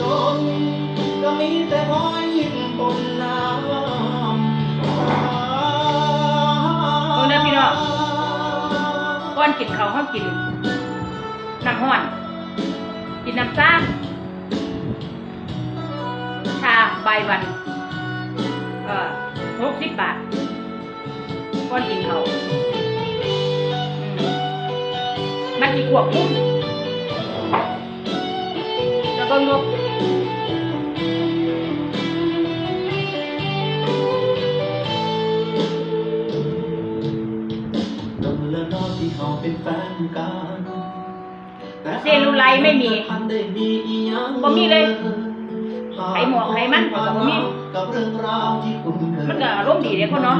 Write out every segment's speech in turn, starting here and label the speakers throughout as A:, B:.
A: จน ก็มีแต่รอยยิ้มบนน้ำ
B: เบิ่งเด้อพี่น้องก่อนกินเขาวเขากิน น้ำห้อน กินน้ำซ้ำชาใบวันเอ่อหกสิบบาทก่อนกินเขามมันสิควบคุมแล้วก็งบ
A: ดมและนอนที่เขาเป็นแฟนกัน
B: เซลลูไลท์ไม่มี
A: ทันได้มีอีหยัง
B: บ่มีเลยไขหมอกไขมันก็บ่มี
A: กับเรื่องราวที่คุณเคย
B: มันก็อารมณ์ดีเด้อพ่อเนาะ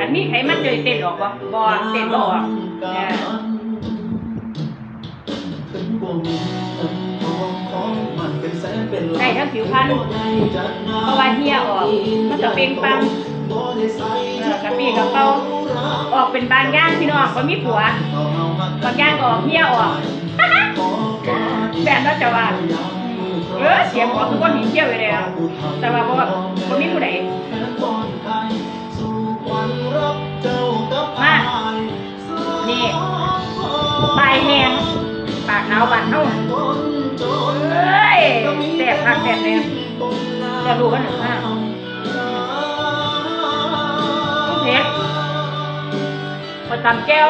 B: อันนี้ไขมันจะเต้นออกบ่บ่เต้นบ่ออกเนี่ย
A: ถึงบ่มีเงินทองของมันเป็นแสนเป็นล้าน
B: ได้ทั้งผิวพรรณเพราะว่าเหี่ยออก มันก็เปล่งปลั่งเออกระปี้กระเป๋า ออกเป็นบางอย่างพี่น้องบ่มีผัวบางอย่างก็ออกเหี่ยออกแฟนก็จะว่าเออเสียงออกคือคนหนีเที่ยวไปเลยอะแต่ว่าบ่บ่มีผู้ใดมานี่ปลายแหงปากหนาวบานเฮาเอ้ยแซ่บคักแซ่บแน่จะรู้กันหนึ่งห้า พอตำแก้ว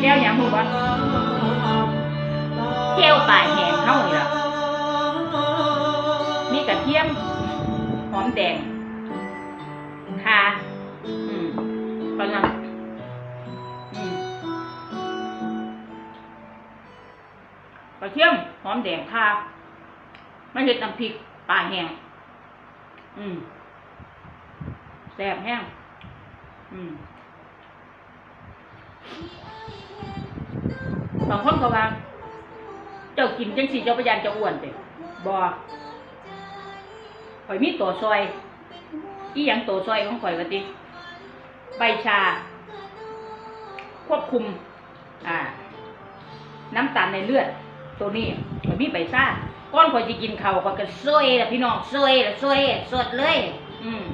B: แก้วหยังหูบ้านแก้วปลายแหงเฮานี่ล่ะมีกระเทียม หอมแดงคาอืมตอนนั้นอืมกระเทียม หอมแดงคาไม่เห็ดน้ำพริกปลาแห้งอืม แซ่บแห้ง อืมบางคนก็ว่า เจ้ากินจังสีเจ้าพยานจะอ้วนเด้บอข่อยมีตัวซอย อีหยังตัวซอยของข่อยวะติ ใบชา ควบคุม อ่า น้ำตาลในเลือด ตัวนี้ข่อยมีใบชาก้อนข่อยจะกินเขาวข่อยก็ซวยละพี่น้องซวยละซวยสดเลย อืม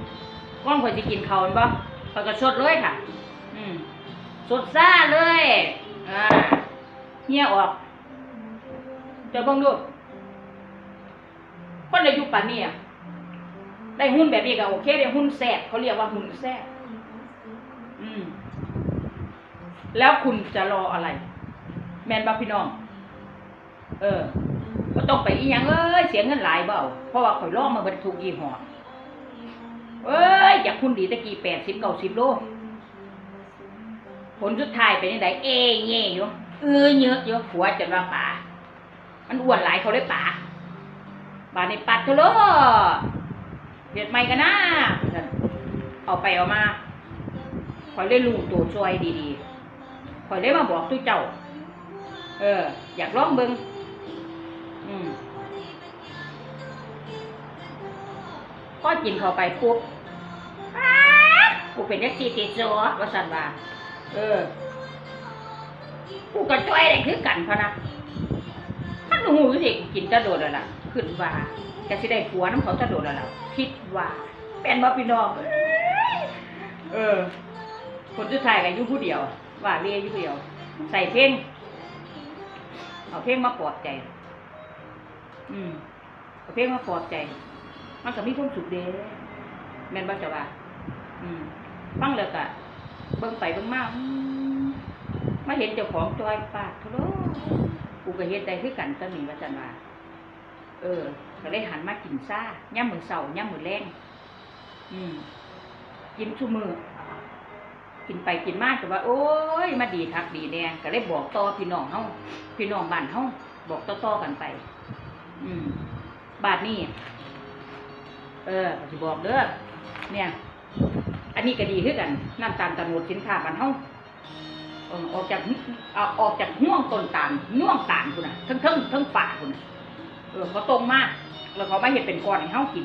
B: ก้อนข่อยจะกินเขาวแม่นบ่ข่อยก็สดเลยค่ะ อืมสดซ่าเลยอ่าเหี้ยออกเจะเบิ่งดูคนอายุป่านนี้อะได้หุ้นแบบนี้ก็โอเคได้หุ้นแซ่บเขาเรียกว่าหุ้นแซ่บอืม แล้วคุณจะรออะไร แมนบ่พี่น้อง เออก็ต้องไปอีหยังเอ้ยเสียเงินหลายเบาเพราะว่าข่อยล่องมาเบรรทุกยี่ห้อ เอ้ยอยากคุณดีตะกี้แปดสิบเก้าสิบโล ผลสุดท้ายเป็นยังไงเอ้ยเงี้ยอยู่เออเยอะเยอะผัวจนว่าป่า มันอ้วนหลายเขาเลยป่าบาดในปัดเถอะโลเฮ็ดใหม่กันนะเอาไปเอามาคอยได้ลุงตัวช่วยดีๆคอยได้มาบอกทุกเจ้า เออ อยากลองเบิงอืมก็กินเข้าไปปุ๊บ กูเป็นยักษ์จีติดจัวว่าสันว่าเออ กูก็จ้อยได้คือกันพะนะถ้าหนูหูสิกูกินจะโดดแล้วล่ะขึ้นว่าก็สิได้ผัวน้ำเขาจะโดดแล้วล่ะคิดว่าเป็นบ่พี่น้องเออ คนสุดท้ายก็อยู่ผู้เดียว ว่าเรียอยู่ผู้เดียว ใส่เพลงเอาเพลงมาปลอบใจ อืมเอาเพลงมาปลอบใจ มันก็มีความสุขเด้แม่นบ่จะว่า อืม ฟังแล้วก็เบิ่งไปเบิ่งมาอืมมาเห็นเจ้าของจอยปากทุโลกูก็เฮ็ดได้คือกันตอนนี้ว่าจันว่าเออก็เลยหันมากินซ่าย่ำมือเสาย่ำมือแรงอืมกินชุมือกินไปกินมากแต่ว่า โอ้ย มาดีทักดีแดงก็เลยบอกต่อพี่น้องเฮาพี่น้องบ้านเฮาบอกต่อๆกันไป อืมบาทนี่เออก็สิบอกเด้อเนี่ย อันนี้ก็ดีคือกันน้ำตาลตะโนดสินค้าบ้านเฮาเออออกจากเอาออกจากห่วงต้นตาลน่วงตาลคุณน่ะทั้งทั้งทั้งป่าคุณน่ะเออเขาตรงมากแล้วเขาไม่เห็นเป็นก้อนให้เฮากิน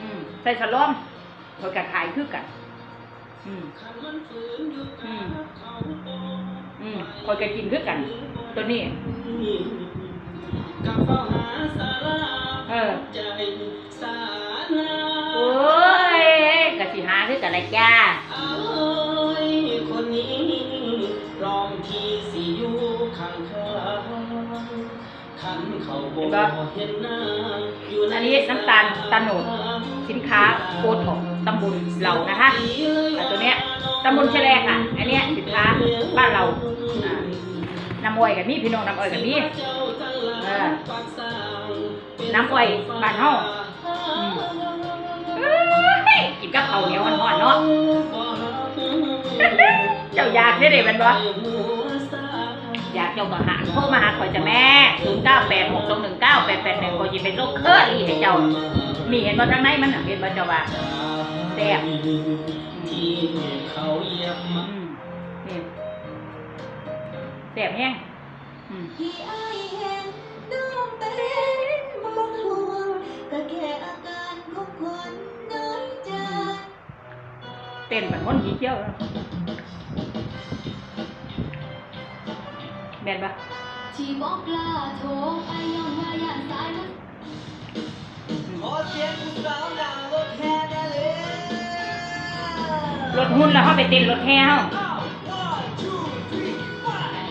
B: อืมใส่ฉลอมเขากระทายคือกัน อืมอืมอืมคอยกันกินคือกันอตัวนี้
A: กับเข้าหาสารา
B: เออ ละจ้า
A: เอ้ยคนนี้รองที่สิอยู่ข้างข้างขันเขาบอกเห็นหน้าอยู่ใน
B: อันนี้น้ำตาลตะโนดสินค้าโอทของตำบลเรานะคะแต่ตัวเนี้ยตำบลแฉลงค่ะ อันเนี้ยสินค้าบ้านเราอ่าน้ำอ้อยกับนี่พี่น้องน้ำอ้อยกับนี่เออน้ำอ้อยบ้านเฮาอืมเอ้ย กินกับข้าวเหนียวอ่อนๆเนาะ เจ้าอยากได้เด็มันบ่อยากเจ้าก็หาโทรมาหาข่อยจะแม่0 9 8 6 2 1 9 8 8 1ข่อยสิเป็นโรคเคอรี่ให้เจ้า มีเห็นบ่ทางในมันน่ะเห็นบ่เจ้าว่าแซ่บ
A: ที่เขาเหยียบมา
B: อืมนี่แซ่บแห้งอืม
C: ที่อายเห็นน้องเป็นบ่ห่วงก็แค่อาการของคนน้อยใจ
B: เต้นเหมือนคนขี้เกียวแล้วแม่นปะ
C: ที่บอกกล้าโทรไปย้อนว่าย่านสายมัน
A: ขอเสียงผู้สาวหน้ารถแห่แน่เลย
B: รถหุ้นแล้วเขาไปเต้นรถแห่เฮา
A: One, two, three, five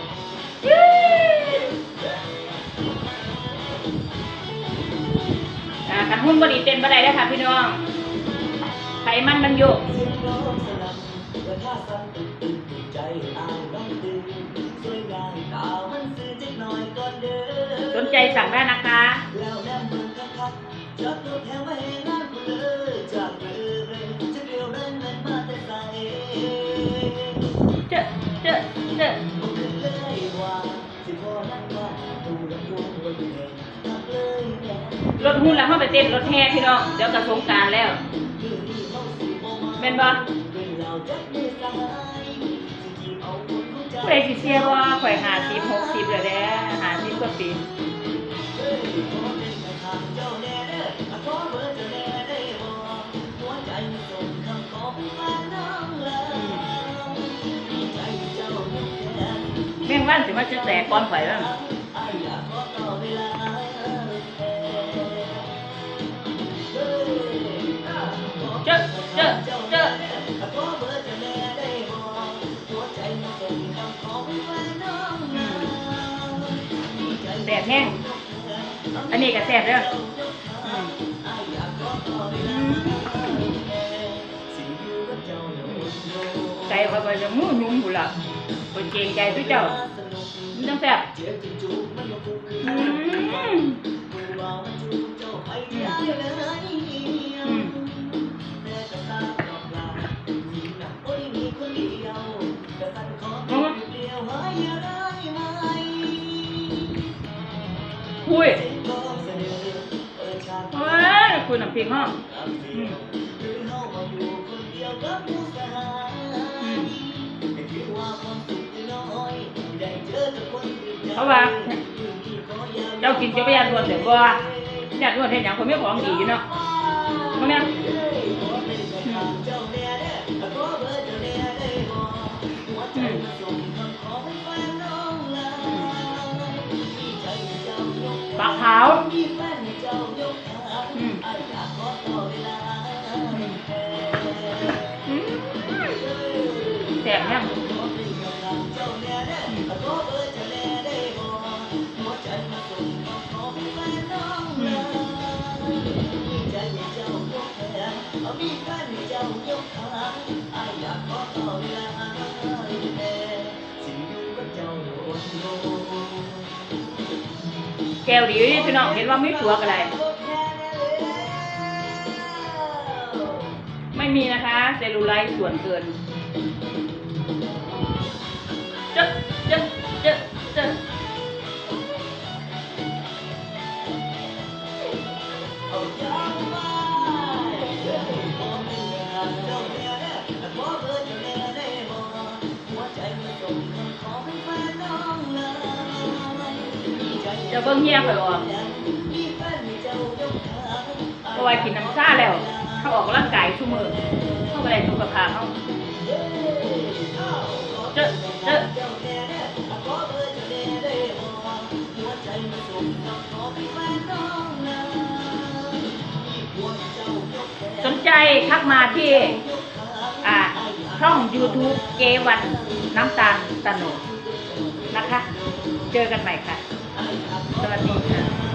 B: อ่าคันหุ้นบ่ดีเต้นบ่ได้เด้อค่ะพี่น้องไข มันมันโยก
A: เสียงร้องสนั่นกระทะสั่นตึกตึกตึกใจอายน้องตึงสวยงามตามันซื้อจักหน่อยก่อนเด้อ
B: สนใจสั่งได้นะคะ
A: แล้วแนมเมืองคักคักๆจับรถแห่มาให้งานกูเลยจากเรือเรือจะเดียวเดินเงินมาแต่ไกล
B: เจอเจอเจอ
A: บ่เคยเลยว่าสิพอนั่งว่าดูลำโพงบนแห่ทักเลยแหน่
B: รถหุ้นแล้วเขาไปเต้นรถแห่พี่น้อง เดี๋ยวกระสงกรารแล้ว แม่นบ่
A: เป็นเราจักมือสายสิจีบเอาคนรู้ใจ
B: ผู้ใดสิเชื่อว่าข่อย50 60แล้วเด้อ50กว่าปี
A: เฮ้ยขอเป็นแม่ทางเจ้าแน่เด้ออะขอเบอร์เจ้าแน่ได้บ่หัวใจส่งคำขอเป็นแฟนน้องแล้วดีใจเจ้ายกแขน
B: แม่งวันสิมาจะแตกก่อนข่อยแล้ว
A: อาย นนี้
B: ก็แซ่บเด้ออืมใจข่อยก็จะมือนุ่มพุ่นล่ะข่อยเกรงใจทุกเจ้ามันจังแซ่บอืมอืมคุยเฮ้ย คุยน้ำพริกห้องอืมอืมเพราะว่าเจ้ากินเจ้าไปยานรวดเดี๋ยวบ่ยานรวดเห็นอย่างคนไม่ของดีอยู่เนาะมันเนี่ยอืมปลาขาว แซ่บเนี่ยแก้วดีพี่น้องเห็นว่าไม่ตัวกันอะไม่มีนะคะเซลลูไลท์ส่วนเกินจ๊ะจ๊ะจ๊ะจ๊ะจะเบิ้งเฮียข่อยออกเพราะว่ากินน้ำซ่าแล้ว
A: ทักมาที่อ่าช่อง YouTube เจวันน้ำตาลตะโนนะคะ เจอกันใหม่ค่ะ สวัสดีค่ะ